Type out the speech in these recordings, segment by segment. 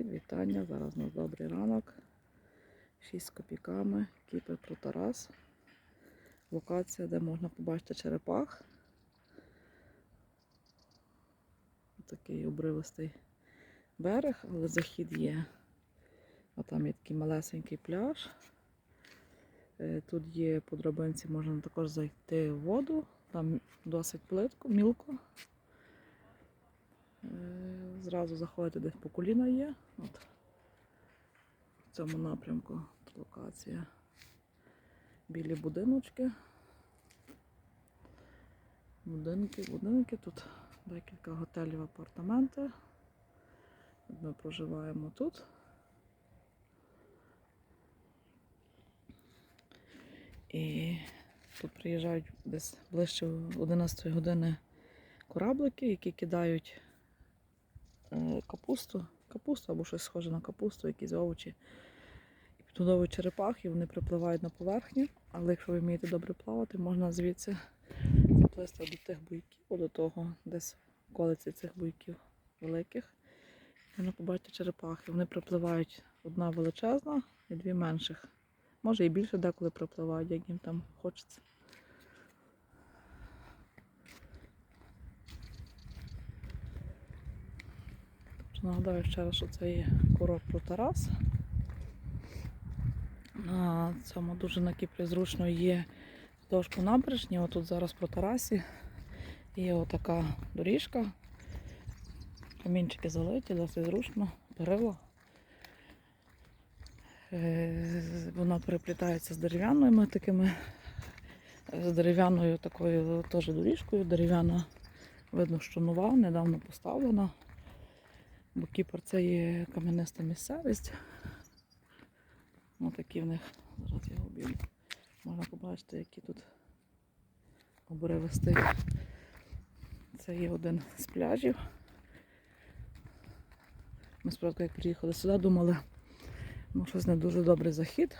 Привіт, вітання. Зараз у нас добрий ранок. 6 з копійками. Кіпер про Тарас. Локація, де можна побачити черепах. Такий обривистий берег, але захід є. А там є такий малесенький пляж. Е, Тут є по драбинці, можна також зайти в воду. Там досить плитко, мілко. Е, Зразу заходите десь по коліна є. От. В цьому напрямку локація. Білі будиночки. Будинки, будинки. Тут декілька готелів, апартаменти. Ми проживаємо тут. І тут приїжджають десь ближче 11 години кораблики, які кидають капусту, капусту або щось схоже на капусту, якісь овочі. І підгодовують черепах, і вони припливають на поверхню. Але якщо ви вмієте добре плавати, можна звідси заплисти до тих буйків, до того, десь в околиці цих буйків великих. Можна побачити черепахи. Вони припливають одна величезна і дві менших. Може і більше деколи припливають, як їм там хочеться. Нагадаю ще раз, що це є курорт про Тарас. На цьому дуже на Кіпрі зручно є по набережні. Отут зараз по Тарасі є отака доріжка. Камінчики залиті, досить зручно, перила. Е, Вона переплітається з дерев'яними такими, з дерев'яною такою теж доріжкою. Дерев'яна, видно, що нова, недавно поставлена. Бо Кіпр це є кам'яниста місцевість. Ось такі в них, зараз я обійму. Можна побачити, які тут обривисти. Це є один з пляжів. Ми спочатку, як приїхали сюди, думали, ну щось не дуже добрий захід.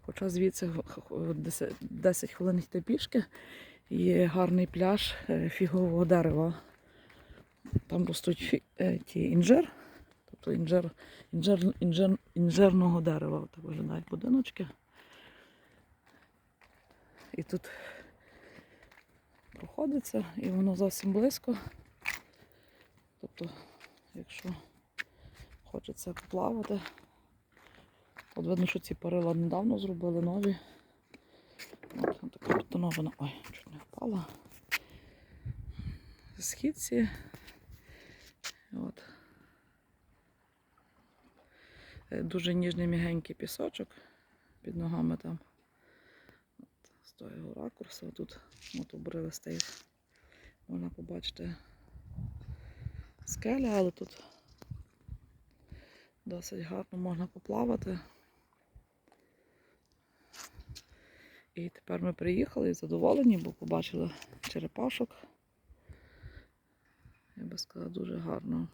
Хоча звідси х- х- 10 10 хвилин йти пішки є гарний пляж е, фігового дерева. Там ростуть е, ті інжир, тобто інжир, інжир, інжир, інжирного дерева. Так виглядають будиночки. І тут проходиться, і воно зовсім близько. Тобто, якщо хочеться поплавати, от видно, що ці парила недавно зробили нові. От така бетонована. Ой, чуть не впала. Східці. От. Е, Дуже ніжний м'ягенький пісочок під ногами там. От, з того ракурсу тут от обривистий. Можна побачити скеля, але тут досить гарно можна поплавати. І тепер ми приїхали і задоволені, бо побачили черепашок. Я би сказала, дуже гарно.